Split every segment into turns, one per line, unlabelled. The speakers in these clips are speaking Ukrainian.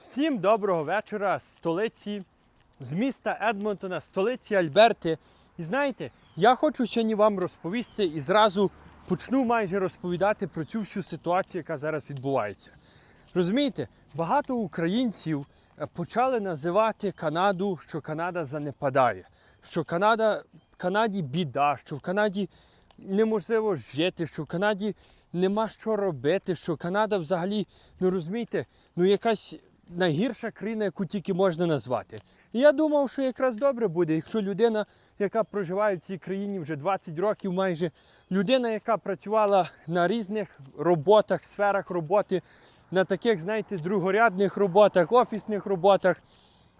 Всім доброго вечора з столиці, з міста Едмонтона, столиці Альберти. І знаєте, я хочу сьогодні вам розповісти і зразу почну майже розповідати про цю всю ситуацію, яка зараз відбувається. Розумієте, багато українців е, почали називати Канаду, що Канада занепадає, що Канада, Канаді біда, що в Канаді неможливо жити, що в Канаді нема що робити, що Канада взагалі, ну розумієте, ну якась найгірша країна, яку тільки можна назвати. І я думав, що якраз добре буде, якщо людина, яка проживає в цій країні вже 20 років, майже людина, яка працювала на різних роботах, сферах роботи, на таких, знаєте, другорядних роботах, офісних роботах.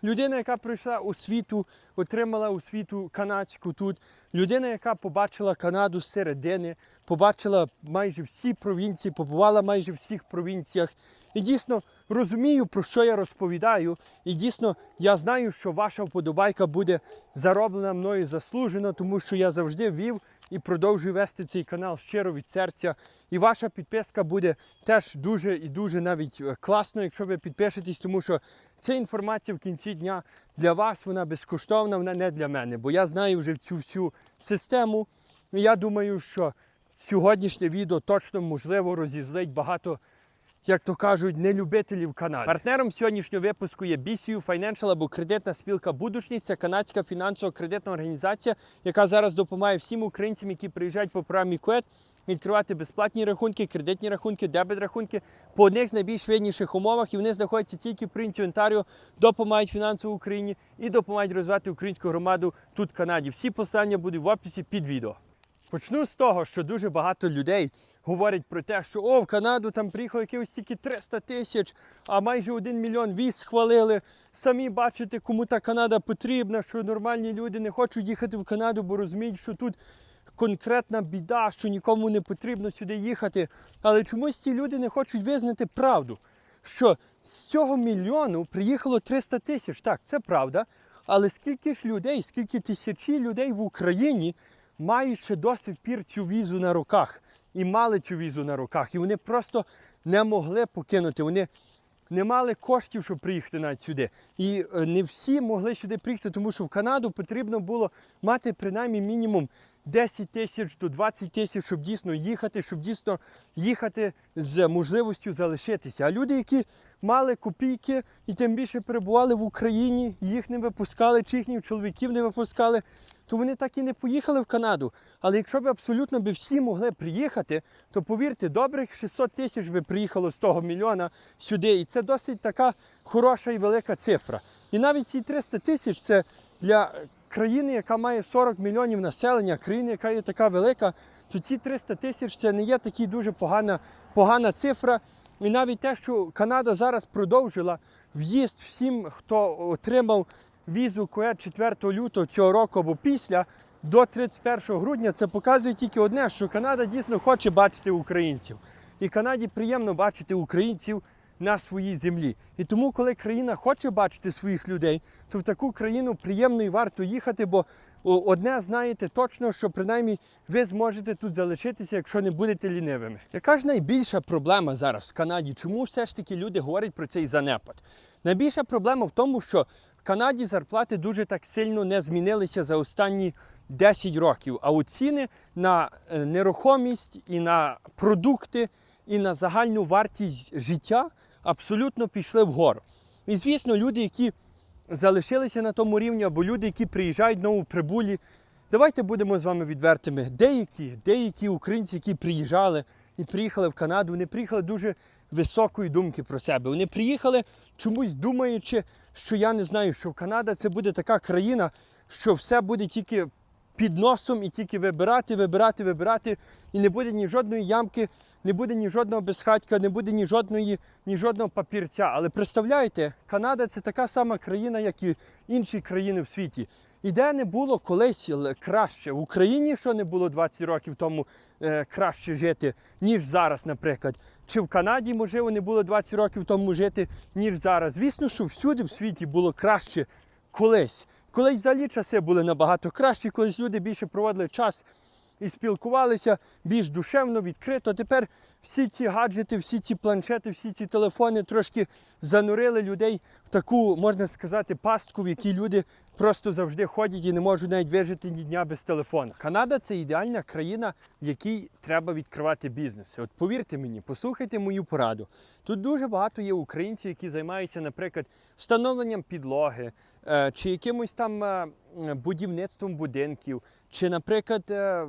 Людина, яка прийшла у світу, отримала освіту канадську тут. Людина, яка побачила Канаду з середини, побачила майже всі провінції, побувала майже всіх провінціях. І дійсно розумію, про що я розповідаю. І дійсно я знаю, що ваша вподобайка буде зароблена мною заслужено, тому що я завжди вів і продовжую вести цей канал щиро від серця. І ваша підписка буде теж дуже і дуже навіть е, класно, якщо ви підпишетесь, тому що ця інформація в кінці дня для вас вона безкоштовна, вона не для мене. Бо я знаю вже цю всю систему. І я думаю, що сьогоднішнє відео точно можливо розізлить багато. Як то кажуть, нелюбителів Канади. Партнером сьогоднішнього випуску є BCU Financial або кредитна спілка Будушність. Це канадська фінансово-кредитна організація, яка зараз допомагає всім українцям, які приїжджають по програмі КУЕТ, відкривати безплатні рахунки, кредитні рахунки, дебет рахунки по одних з найбільш вигідніших умовах. І вони знаходяться тільки провінції Онтаріо, допомагають фінансово Україні і допомагають розвивати українську громаду тут в Канаді. Всі посилання будуть в описі під відео. Почну з того, що дуже багато людей говорять про те, що о, в Канаду там приїхало якихось тільки 300 тисяч, а майже 1 мільйон віз схвалили. Самі бачите, кому та Канада потрібна, що нормальні люди не хочуть їхати в Канаду, бо розуміють, що тут конкретна біда, що нікому не потрібно сюди їхати. Але чомусь ці люди не хочуть визнати правду, що з цього мільйону приїхало 300 тисяч. Так, це правда. Але скільки ж людей, скільки тисячі людей в Україні мають ще до сих пір цю візу на руках і мали цю візу на руках, і вони просто не могли покинути. Вони не мали коштів, щоб приїхати навіть сюди. І е, не всі могли сюди приїхати, тому що в Канаду потрібно було мати принаймні мінімум 10 тисяч до 20 тисяч, щоб дійсно їхати, щоб дійсно їхати з можливістю залишитися. А люди, які мали копійки і тим більше перебували в Україні, їх не випускали, чи їхніх чоловіків не випускали, то вони так і не поїхали в Канаду. Але якщо б абсолютно би всі могли приїхати, то повірте, добрих 600 тисяч би приїхало з того мільйона сюди. І це досить така хороша і велика цифра. І навіть ці 300 тисяч це для країни, яка має 40 мільйонів населення, країни, яка є така велика, то ці 300 тисяч це не є така дуже погана, погана цифра. І навіть те, що Канада зараз продовжила в'їзд всім, хто отримав візу КУЕД 4 лютого цього року або після до 31 грудня, це показує тільки одне, що Канада дійсно хоче бачити українців. І Канаді приємно бачити українців на своїй землі. І тому, коли країна хоче бачити своїх людей, то в таку країну приємно і варто їхати, бо одне знаєте точно, що принаймні ви зможете тут залишитися, якщо не будете лінивими. Яка ж найбільша проблема зараз в Канаді? Чому все ж таки люди говорять про цей занепад? Найбільша проблема в тому, що Канаді зарплати дуже так сильно не змінилися за останні 10 років. А от ціни на е, нерухомість і на продукти, і на загальну вартість життя абсолютно пішли вгору. І звісно, люди, які залишилися на тому рівні, або люди, які приїжджають новоприбулі, давайте будемо з вами відвертими. Деякі, деякі українці, які приїжджали і приїхали в Канаду, вони приїхали дуже високої думки про себе. Вони приїхали чомусь думаючи, що я не знаю, що Канада це буде така країна, що все буде тільки під носом і тільки вибирати, вибирати, вибирати, і не буде ні жодної ямки, не буде ні жодного безхатька, не буде ні жодної, ні жодного папірця. Але представляєте, Канада це така сама країна, як і інші країни в світі. І де не було колись краще в Україні, що не було 20 років тому е, краще жити, ніж зараз, наприклад. Чи в Канаді, можливо, не було 20 років тому жити, ніж зараз. Звісно, що всюди в світі було краще колись. Колись взагалі часи були набагато кращі, колись люди більше проводили час і спілкувалися більш душевно, відкрито. Тепер всі ці гаджети, всі ці планшети, всі ці телефони трошки занурили людей в таку, можна сказати, пастку, в якій люди просто завжди ходять і не можуть навіть вижити ні дня без телефона. Канада це ідеальна країна, в якій треба відкривати бізнеси. От повірте мені, послухайте мою пораду. Тут дуже багато є українців, які займаються, наприклад, встановленням підлоги, е, чи якимось там е, будівництвом будинків, чи, наприклад, е,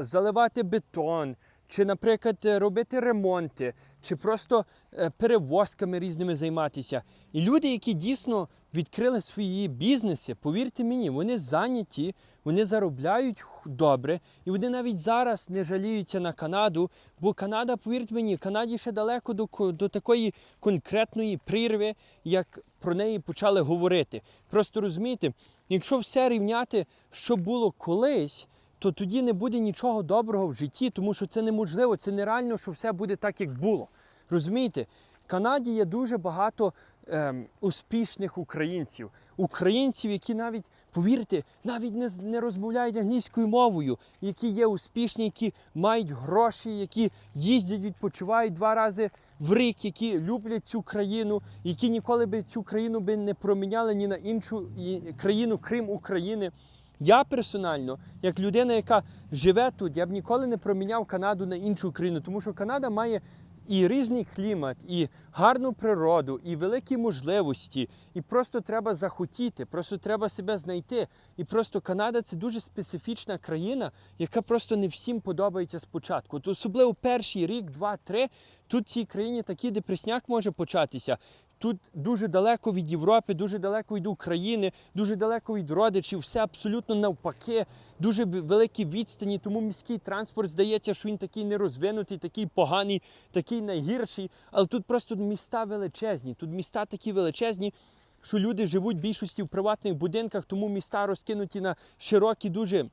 заливати бетон, чи, наприклад, е, робити ремонти, чи просто е, перевозками різними займатися. І люди, які дійсно відкрили свої бізнеси, повірте мені, вони зайняті, вони заробляють добре, і вони навіть зараз не жаліються на Канаду, бо Канада, повірте мені, Канаді ще далеко до, до такої конкретної прірви, як про неї почали говорити. Просто розумієте, якщо все рівняти, що було колись, то тоді не буде нічого доброго в житті, тому що це неможливо, це нереально, що все буде так, як було. Розумієте? В Канаді є дуже багато ем, успішних українців, українців, які навіть, повірте, навіть не, не розмовляють англійською мовою, які є успішні, які мають гроші, які їздять, відпочивають два рази в рік, які люблять цю країну, які ніколи би цю країну би не проміняли ні на іншу країну, крім України. Я персонально, як людина, яка живе тут, я б ніколи не проміняв Канаду на іншу країну, тому що Канада має і різний клімат, і гарну природу, і великі можливості. І просто треба захотіти, просто треба себе знайти. І просто Канада це дуже специфічна країна, яка просто не всім подобається спочатку. От особливо перший рік, два, три. Тут в цій країні такий депресняк може початися. Тут дуже далеко від Європи, дуже далеко від України, дуже далеко від родичів, все абсолютно навпаки, дуже великі відстані. Тому міський транспорт здається, що він такий нерозвинутий, такий поганий, такий найгірший. Але тут просто міста величезні. Тут міста такі величезні, що люди живуть в більшості в приватних будинках, тому міста розкинуті на широкі дуже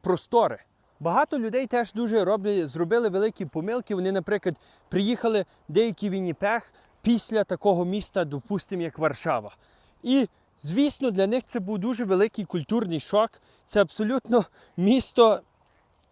простори. Багато людей теж дуже роблять, зробили великі помилки. Вони, наприклад, приїхали деякі в Вінніпег після такого міста, допустимо, як Варшава. І, звісно, для них це був дуже великий культурний шок. Це абсолютно місто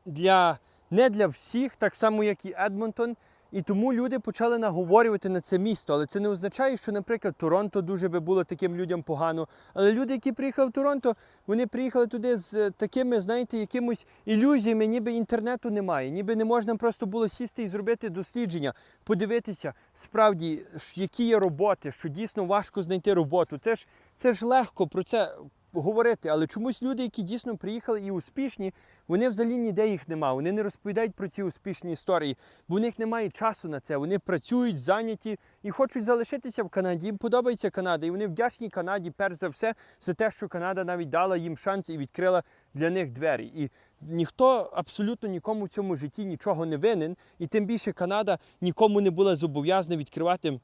для, не для всіх, так само, як і Едмонтон. І тому люди почали наговорювати на це місто. Але це не означає, що, наприклад, Торонто дуже би було таким людям погано. Але люди, які приїхали в Торонто, вони приїхали туди з такими, знаєте, якимось ілюзіями, ніби інтернету немає, ніби не можна просто було сісти і зробити дослідження, подивитися, справді, які є роботи, що дійсно важко знайти роботу. Це ж, це ж легко про це говорити, але чомусь люди, які дійсно приїхали і успішні, вони взагалі ніде їх нема. Вони не розповідають про ці успішні історії, бо у них немає часу на це. Вони працюють, зайняті і хочуть залишитися в Канаді. Їм подобається Канада, і вони вдячні Канаді, перш за все, за те, що Канада навіть дала їм шанс і відкрила для них двері. І ніхто абсолютно нікому в цьому житті нічого не винен, і тим більше Канада нікому не була зобов'язана відкривати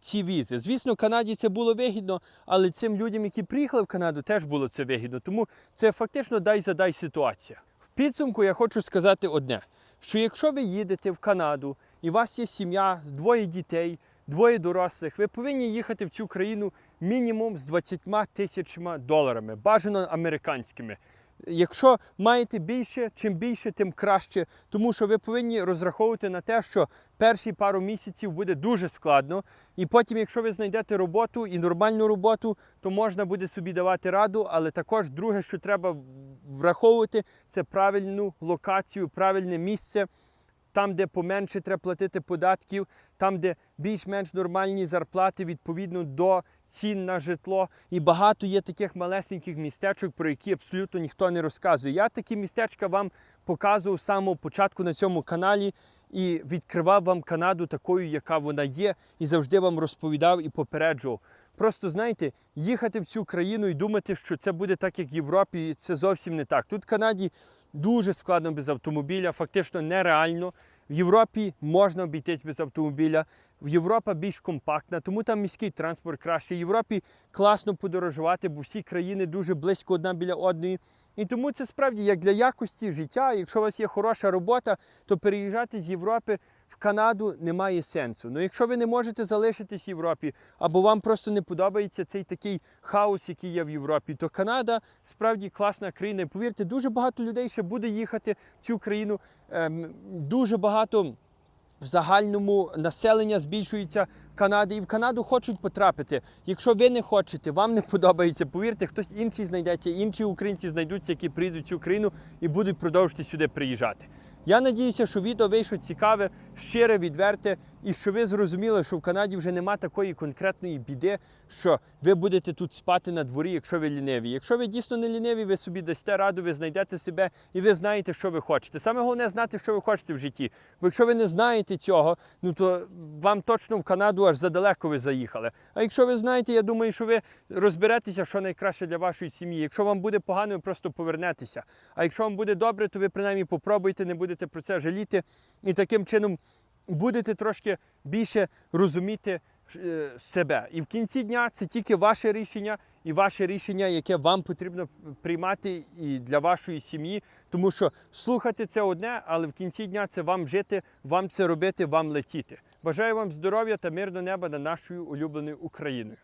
ці візи. Звісно, Канаді це було вигідно, але цим людям, які приїхали в Канаду, теж було це вигідно. Тому це фактично дай за дай ситуація. В підсумку я хочу сказати одне: що якщо ви їдете в Канаду і у вас є сім'я з двоє дітей, двоє дорослих, ви повинні їхати в цю країну мінімум з 20 тисячами доларами, бажано американськими. Якщо маєте більше, чим більше, тим краще, тому що ви повинні розраховувати на те, що перші пару місяців буде дуже складно, і потім, якщо ви знайдете роботу і нормальну роботу, то можна буде собі давати раду. Але також друге, що треба враховувати, це правильну локацію, правильне місце. Там, де поменше треба платити податків, там, де більш-менш нормальні зарплати відповідно до цін на житло. І багато є таких малесеньких містечок, про які абсолютно ніхто не розказує. Я такі містечка вам показував з самого початку на цьому каналі і відкривав вам Канаду такою, яка вона є, і завжди вам розповідав і попереджував. Просто знаєте, їхати в цю країну і думати, що це буде так, як в Європі, це зовсім не так. Тут в Канаді дуже складно без автомобіля, фактично нереально. В Європі можна обійтись без автомобіля. В Європа більш компактна, тому там міський транспорт краще. В Європі класно подорожувати, бо всі країни дуже близько одна біля одної. І тому це справді як для якості життя. Якщо у вас є хороша робота, то переїжджати з Європи в Канаду немає сенсу. Ну, якщо ви не можете залишитись в Європі, або вам просто не подобається цей такий хаос, який є в Європі, то Канада справді класна країна. Повірте, дуже багато людей ще буде їхати в цю країну. Ем, дуже багато в загальному населення збільшується Канади, і в Канаду хочуть потрапити. Якщо ви не хочете, вам не подобається, повірте, хтось інший знайдеться, інші українці знайдуться, які прийдуть в цю країну і будуть продовжувати сюди приїжджати. Я надіюся, що відео вийшло цікаве, щире, відверте, і що ви зрозуміли, що в Канаді вже нема такої конкретної біди, що ви будете тут спати на дворі, якщо ви ліниві. Якщо ви дійсно не ліниві, ви собі дасте раду, ви знайдете себе і ви знаєте, що ви хочете. Саме головне знати, що ви хочете в житті. Бо якщо ви не знаєте цього, ну то вам точно в Канаду аж задалеко ви заїхали. А якщо ви знаєте, я думаю, що ви розберетеся, що найкраще для вашої сім'ї. Якщо вам буде погано, ви просто повернетеся. А якщо вам буде добре, то ви принаймні попробуйте, не будете про це жаліти. І таким чином будете трошки більше розуміти е, себе. І в кінці дня це тільки ваше рішення і ваше рішення, яке вам потрібно приймати і для вашої сім'ї. Тому що слухати це одне, але в кінці дня це вам жити, вам це робити, вам летіти. Бажаю вам здоров'я та мирного неба над нашою улюбленою Україною.